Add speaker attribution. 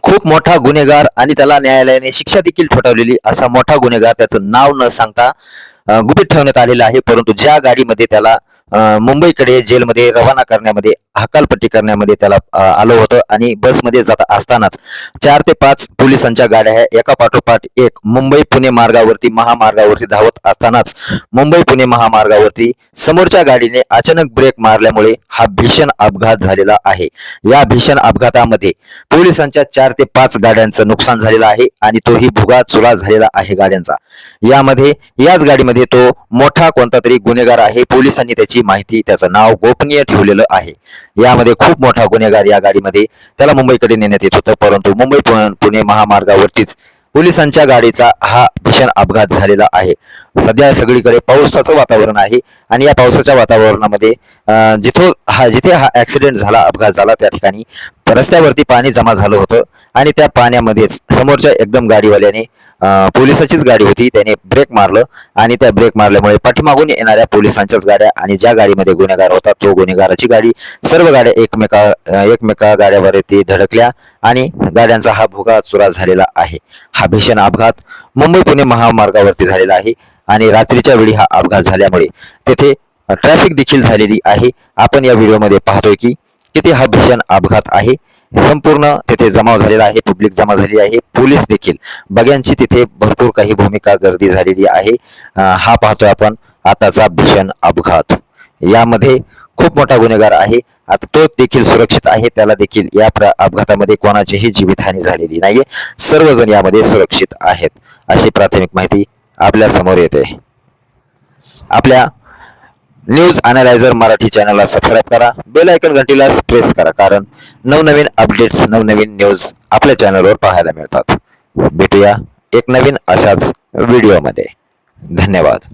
Speaker 1: खूप मोठा गुन्हेगार आणि त्याला न्यायालयाने शिक्षा देखील ठोठावलेली असा मोठा गुन्हेगार त्याचं नाव न सांगता गुपित ठेवण्यात आलेला आहे. परंतु ज्या गाडीमध्ये त्याला मुंबईकडे जेलमध्ये रवाना करण्यामध्ये हकालपट्टी करण्यामध्ये त्याला आलं होतं आणि बसमध्ये जात असतानाच चार ते पाच पोलिसांच्या गाड्या ह्या एका पाठोपाठ एक मुंबई पुणे मार्गावरती महामार्गावरती धावत असतानाच मुंबई पुणे महामार्गावरती समोरच्या गाडीने अचानक ब्रेक मारल्यामुळे हा भीषण अपघात झालेला आहे. या भीषण अपघातामध्ये पोलिसांच्या चार ते पाच गाड्यांचं नुकसान झालेलं आहे आणि तोही भुगा चुरा झालेला आहे गाड्यांचा. यामध्ये याच गाडीमध्ये तो मोठा कोणता तरी गुन्हेगार आहे पोलिसांनी त्याची माहिती त्याचं नाव गोपनीय ठेवलेलं आहे. यामध्ये खूप मोठा गुन्हेगार या गाडीमध्ये त्याला मुंबईकडे नेण्यात येत होतं. परंतु मुंबई पु- पुणे महामार्गावरतीच पोलिसांच्या गाडीचा हा भीषण अपघात झालेला आहे. सध्या सगळीकडे पावसाचं वातावरण आहे आणि या पावसाच्या वातावरणामध्ये अं, जिथं हा जिथे हा ऍक्सिडेंट झाला अपघात झाला त्या ठिकाणी रस्त्यावरती पाणी जमा झालं होतं आणि त्या पाण्यामध्येच समोरच्या एकदम गाडीवाल्याने पोलिसाचीच गाडी होती. त्याने ब्रेक मारलं आणि त्या ब्रेक मारल्यामुळे पाठीमागून येणाऱ्या पोलिसांच्याच गाड्या आणि ज्या गाडीमध्ये गुन्हेगार होता तो गुन्हेगाराची गाडी. सर्व गाड्या एकमेका एकमेका गाड्यावरती धडकल्या आणि गाड्यांचा हा भोगा चुरा झालेला आहे. हा भीषण अपघात मुंबई पुणे महामार्गावरती झालेला आहे आणि रात्रीच्या वेळी हा अपघात झाल्यामुळे तेथे ट्रॅफिक देखील झालेली आहे. आपण या व्हिडिओमध्ये पाहतोय की किती हा भीषण अपघात आहे. संपूर्ण तिथे जमाव झालेला आहे पब्लिक जमा झालेली आहे. पोलीस देखील बघ्यांची तिथे भरपूर काही भूमिका गर्दी झालेली आहे. हा पाहतोय आपण आताचा भीषण अपघात. यामध्ये खूप मोठा गुन्हेगार आहे. आता तो देखील सुरक्षित आहे. त्याला देखील या प्र- अपघातामध्ये कोणाचीही जीवितहानी झालेली नाहीये. सर्वजण यामध्ये सुरक्षित आहेत. अशी प्राथमिक माहिती आपल्यासमोर येते. आपल्या न्यूज अनालायझर मराठी चॅनलला सबस्क्राईब करा. बेल आयकन घंटीला प्रेस करा कारण नवनवीन अपडेट्स नवनवीन न्यूज आपल्या चॅनलवर पाहायला मिळतात. भेटूया एक नवीन अशाच व्हिडिओमध्ये धन्यवाद.